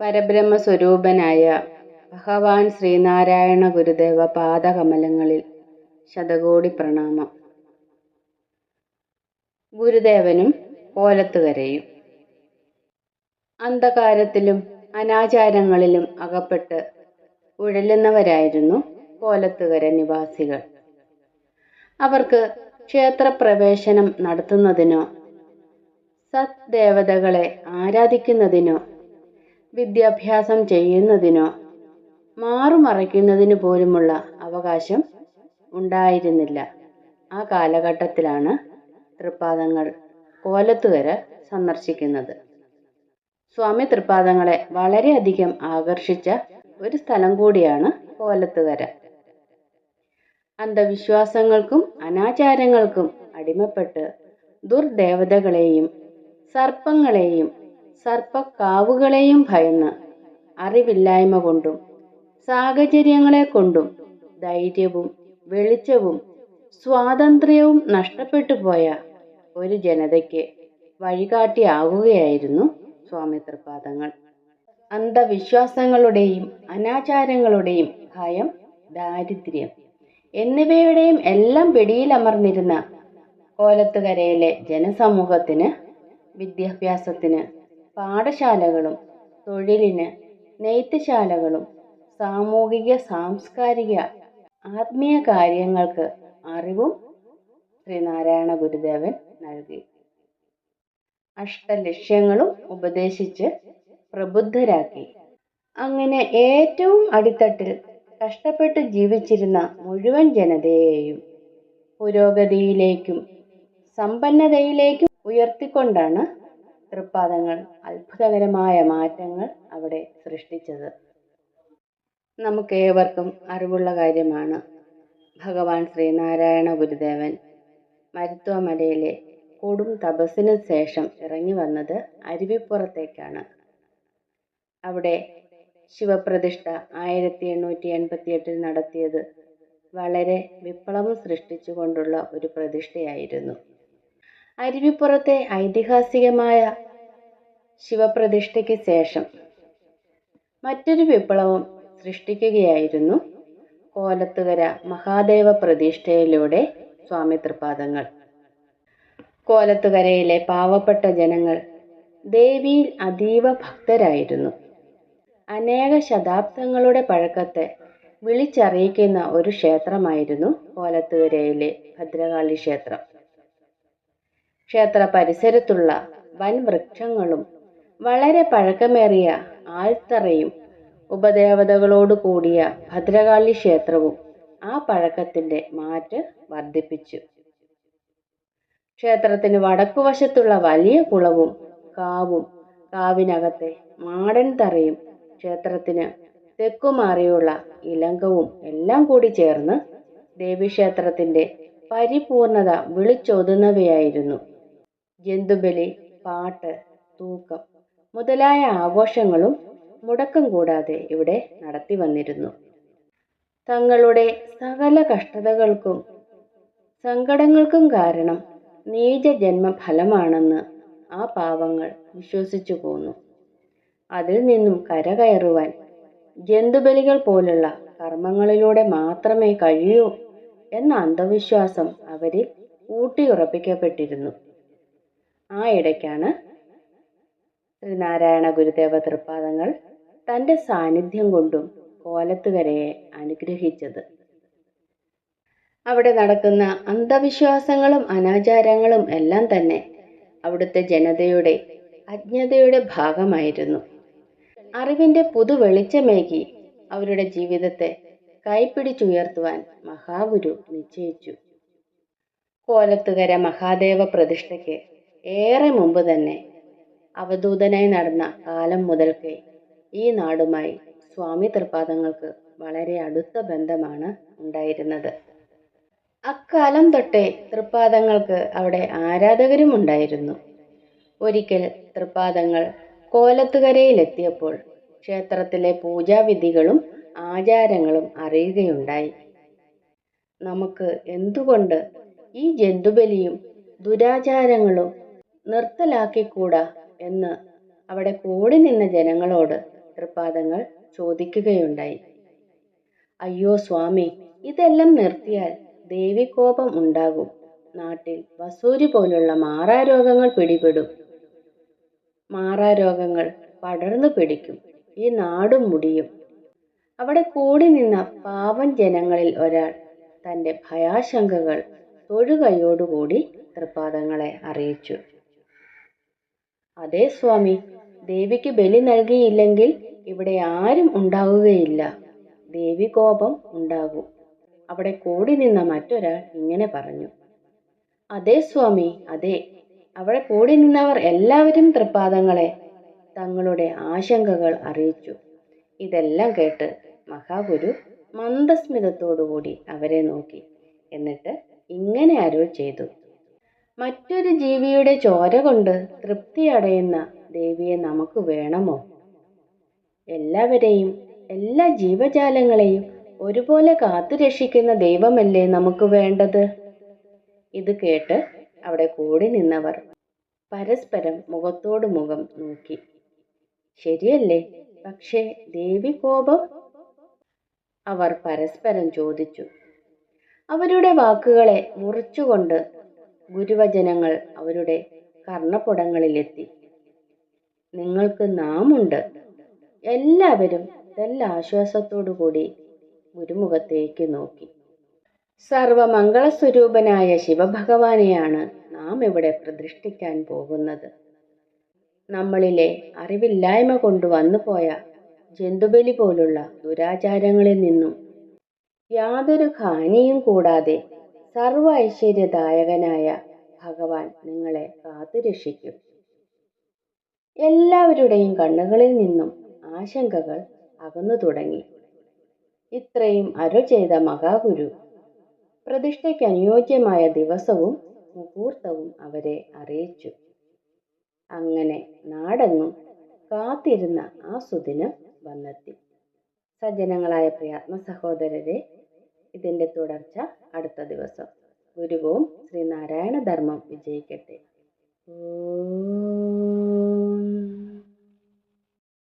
പരബ്രഹ്മസ്വരൂപനായ ഭഗവാൻ ശ്രീനാരായണ ഗുരുദേവ പാദകമലങ്ങളിൽ ശതകോടി പ്രണാമം. ഗുരുദേവനും കോലത്തുകരയും. അന്ധകാരത്തിലും അനാചാരങ്ങളിലും അകപ്പെട്ട് ഉഴലുന്നവരായിരുന്നു കോലത്തുകര നിവാസികൾ. അവർക്ക് ക്ഷേത്രപ്രവേശനം നടത്തുന്നതിനോ സത് ദേവതകളെ ആരാധിക്കുന്നതിനോ വിദ്യാഭ്യാസം ചെയ്യുന്നതിനോ മാറുമറയ്ക്കുന്നതിനു പോലുമുള്ള അവകാശം ഉണ്ടായിരുന്നില്ല. ആ കാലഘട്ടത്തിലാണ് തൃപ്പാദങ്ങൾ കോലത്തുകര സന്ദർശിക്കുന്നത്. സ്വാമി തൃപ്പാദങ്ങളെ വളരെയധികം ആകർഷിച്ച ഒരു സ്ഥലം കൂടിയാണ് കോലത്തുകര. അന്ധവിശ്വാസങ്ങൾക്കും അനാചാരങ്ങൾക്കും അടിമപ്പെട്ട് ദുർദേവതകളെയും സർപ്പങ്ങളെയും സർപ്പക്കാവുകളെയും ഭയന്ന് അറിവില്ലായ്മ കൊണ്ടും സാഹചര്യങ്ങളെ കൊണ്ടും ധൈര്യവും വെളിച്ചവും സ്വാതന്ത്ര്യവും നഷ്ടപ്പെട്ടു പോയ ഒരു ജനതയ്ക്ക് വഴികാട്ടിയാകുകയായിരുന്നു സ്വാമി തൃപാദങ്ങൾ അന്ധവിശ്വാസങ്ങളുടെയും അനാചാരങ്ങളുടെയും ഭയം ദാരിദ്ര്യം എന്നിവയുടെയും എല്ലാം പിടിയിലമർന്നിരുന്ന കോലത്തുകരയിലെ ജനസമൂഹത്തിന് വിദ്യാഭ്യാസത്തിന് പാഠശാലകളും തൊഴിലിന് നെയ്ത്തുശാലകളും സാമൂഹിക സാംസ്കാരിക ആത്മീയ കാര്യങ്ങൾക്ക് അറിവും ശ്രീനാരായണ ഗുരുദേവൻ നൽകി. അഷ്ടലക്ഷ്യങ്ങളും ഉപദേശിച്ച് പ്രബുദ്ധരാക്കി. അങ്ങനെ ഏറ്റവും അടിത്തട്ടിൽ കഷ്ടപ്പെട്ട് ജീവിച്ചിരുന്ന മുഴുവൻ ജനതയെയും പുരോഗതിയിലേക്കും സമ്പന്നതയിലേക്കും ഉയർത്തിക്കൊണ്ടാണ് തൃപ്പാദങ്ങൾ അത്ഭുതകരമായ മാറ്റങ്ങൾ അവിടെ സൃഷ്ടിച്ചത്. നമുക്കേവർക്കും അറിവുള്ള കാര്യമാണ്. ഭഗവാൻ ശ്രീനാരായണ ഗുരുദേവൻ മരുത്വമലയിലെ കൊടും തപസ്സിനു ശേഷം ഇറങ്ങി വന്നത് അരുവിപ്പുറത്തേക്കാണ്. അവിടെ ശിവപ്രതിഷ്ഠ ആയിരത്തി എണ്ണൂറ്റി എൺപത്തി എട്ടിൽ നടത്തിയത് വളരെ വിപ്ലവം സൃഷ്ടിച്ചുകൊണ്ടുള്ള ഒരു പ്രതിഷ്ഠയായിരുന്നു. അരുവിപ്പുറത്തെ ഐതിഹാസികമായ ശിവപ്രതിഷ്ഠയ്ക്ക് ശേഷം മറ്റൊരു വിപ്ലവം സൃഷ്ടിക്കുകയായിരുന്നു കോലത്തുകര മഹാദേവ പ്രതിഷ്ഠയിലൂടെ സ്വാമി തൃപാദങ്ങൾ കോലത്തുകരയിലെ പാവപ്പെട്ട ജനങ്ങൾ ദേവിയിൽ അതീവ ഭക്തരായിരുന്നു. അനേക ശതാബ്ദങ്ങളുടെ പഴക്കത്തെ വിളിച്ചറിയിക്കുന്ന ഒരു ക്ഷേത്രമായിരുന്നു കോലത്തുകരയിലെ ഭദ്രകാളി ക്ഷേത്രം. ക്ഷേത്ര പരിസരത്തുള്ള വൻ വൃക്ഷങ്ങളും വളരെ പഴക്കമേറിയ ആൽത്തറയും ഉപദേവതകളോട് കൂടിയ ഭദ്രകാളി ക്ഷേത്രവും ആ പഴക്കത്തിന്റെ മാറ്റ് വർദ്ധിപ്പിച്ചു. ക്ഷേത്രത്തിന് വടക്കുവശത്തുള്ള വലിയ കുളവും കാവും കാവിനകത്തെ മാടൻ തറയും ക്ഷേത്രത്തിന് തെക്കുമാറിയുള്ള ഇലങ്കവും എല്ലാം കൂടി ചേർന്ന് ദേവീക്ഷേത്രത്തിന്റെ പരിപൂർണത വിളിച്ചോതുന്നവയായിരുന്നു. ജന്തുബലി പാട്ട് തൂക്കം മുതലായ ആഘോഷങ്ങളും മുടക്കം കൂടാതെ ഇവിടെ നടത്തി വന്നിരുന്നു. തങ്ങളുടെ സകല കഷ്ടതകൾക്കും സങ്കടങ്ങൾക്കും കാരണം നീചജന്മ ഫലമാണെന്ന് ആ പാവങ്ങൾ വിശ്വസിച്ചു പോന്നു. അതിൽ നിന്നും കരകയറുവാൻ ജന്തുബലികൾ പോലുള്ള കർമ്മങ്ങളിലൂടെ മാത്രമേ കഴിയൂ എന്ന അന്ധവിശ്വാസം അവരിൽ ഊട്ടിയുറപ്പിക്കപ്പെട്ടിരുന്നു. ആ ഇടയ്ക്കാണ് ശ്രീനാരായണ ഗുരുദേവ തൃപ്പാദങ്ങൾ തന്റെ സാന്നിധ്യം കൊണ്ടും കോലത്തുകരയെ അനുഗ്രഹിച്ചത്. അവിടെ നടക്കുന്ന അന്ധവിശ്വാസങ്ങളും അനാചാരങ്ങളും എല്ലാം തന്നെ അവിടുത്തെ ജനതയുടെ അജ്ഞതയുടെ ഭാഗമായിരുന്നു. അറിവിന്റെ പുതു വെളിച്ചമേകി അവരുടെ ജീവിതത്തെ കൈപ്പിടിച്ചുയർത്തുവാൻ മഹാഗുരു നിശ്ചയിച്ചു. കോലത്തുകര മഹാദേവ പ്രതിഷ്ഠയ്ക്ക് ഏറെ മുമ്പ് തന്നെ അവധൂതനായി നടന്ന കാലം മുതൽക്കേ ഈ നാടുമായി സ്വാമി തൃപാദങ്ങൾക്ക് വളരെ അടുത്ത ബന്ധമാണ് ഉണ്ടായിരുന്നത്. അക്കാലം തൊട്ടേ തൃപ്പാദങ്ങൾക്ക് അവിടെ ആരാധകരും ഉണ്ടായിരുന്നു. ഒരിക്കൽ തൃപ്പാദങ്ങൾ കോലത്തുകരയിലെത്തിയപ്പോൾ ക്ഷേത്രത്തിലെ പൂജാവിധികളും ആചാരങ്ങളും അറിയുകയുണ്ടായി. നമുക്ക് എന്തുകൊണ്ട് ഈ ജന്തുബലിയും ദുരാചാരങ്ങളും നിർത്തലാക്കിക്കൂടാ? എന്ന് അവിടെ കൂടി നിന്ന ജനങ്ങളോട് തൃപ്പാദങ്ങൾ ചോദിക്കുകയുണ്ടായി. അയ്യോ സ്വാമി ഇതെല്ലാം നിർത്തിയാൽ ദേവികോപം ഉണ്ടാകും. നാട്ടിൽ വസൂരി പോലുള്ള മാറാരോഗങ്ങൾ പിടിപെടും. മാറാരോഗങ്ങൾ പടർന്നു പിടിക്കും. ഈ നാടും മുടിയും. അവിടെ കൂടി നിന്ന പാവം ജനങ്ങളിൽ ഒരാൾ തന്റെ ഭയാശങ്കകൾ തൊഴുകയോടുകൂടി തൃപ്പാദങ്ങളെ അറിയിച്ചു. അതേ സ്വാമി ദേവിക്ക് ബലി നൽകിയില്ലെങ്കിൽ ഇവിടെ ആരും ഉണ്ടാവുകയില്ല. ദേവി കോപം ഉണ്ടാകും. അവിടെ കൂടി നിന്ന മറ്റൊരാൾ ഇങ്ങനെ പറഞ്ഞു. അതേ സ്വാമി അതെ. അവിടെ കൂടി നിന്നവർ എല്ലാവരും തൃപ്പാദങ്ങളെ തങ്ങളുടെ ആശങ്കകൾ അറിയിച്ചു. ഇതെല്ലാം കേട്ട് മഹാഗുരു മന്ദസ്മിതത്തോടുകൂടി അവരെ നോക്കി. എന്നിട്ട് ഇങ്ങനെ അരുൾ ചെയ്തു. മറ്റൊരു ജീവിയുടെ ചോര കൊണ്ട് തൃപ്തി അടയുന്ന ദേവിയെ നമുക്ക് വേണമോ? എല്ലാവരെയും എല്ലാ ജീവജാലങ്ങളെയും ഒരുപോലെ കാത്തുരക്ഷിക്കുന്ന ദൈവമല്ലേ നമുക്ക് വേണ്ടത്? ഇത് കേട്ട് അവിടെ കൂടി നിന്നവർ പരസ്പരം മുഖത്തോടു മുഖം നോക്കി. ശരിയല്ലേ? പക്ഷേ ദേവി കോപം? അവർ പരസ്പരം ചോദിച്ചു. അവരുടെ വാക്കുകളെ മുറിച്ചുകൊണ്ട് ഗുരുവചനങ്ങൾ അവരുടെ കർണപ്പുടങ്ങളിലെത്തി നിങ്ങൾക്ക് നാമുണ്ട്. എല്ലാവരും നല്ല ആശ്വാസത്തോടു കൂടി ഗുരുമുഖത്തേക്ക് നോക്കി. സർവമംഗളസ്വരൂപനായ ശിവഭഗവാനെയാണ് നാം ഇവിടെ പ്രതിഷ്ഠിക്കാൻ പോകുന്നത്. നമ്മളിലെ അറിവില്ലായ്മ കൊണ്ട് വന്നുപോയ ജന്തുബലി പോലുള്ള ദുരാചാരങ്ങളിൽ നിന്നും യാതൊരു ഹാനിയും കൂടാതെ സർവ ഐശ്വര്യദായകനായ ഭഗവാൻ നിങ്ങളെ കാത്തുരക്ഷിക്കും. എല്ലാവരുടെയും കണ്ണുകളിൽ നിന്നും ആശങ്കകൾ അകന്നു തുടങ്ങി. ഇത്രയും അരുൾ ചെയ്ത മഹാഗുരു പ്രതിഷ്ഠയ്ക്ക് അനുയോജ്യമായ ദിവസവും മുഹൂർത്തവും അവരെ അറിയിച്ചു. അങ്ങനെ നാടെങ്ങും കാത്തിരുന്ന ആ സുദിനം വന്നെത്തി. സജ്ജനങ്ങളായ പ്രിയാത്മ സഹോദരരെ ഇതിന്റെ തുടർച്ച അടുത്ത ദിവസം. ഗുരുവും ശ്രീനാരായണ ധർമ്മം വിജയിക്കട്ടെ. ഓ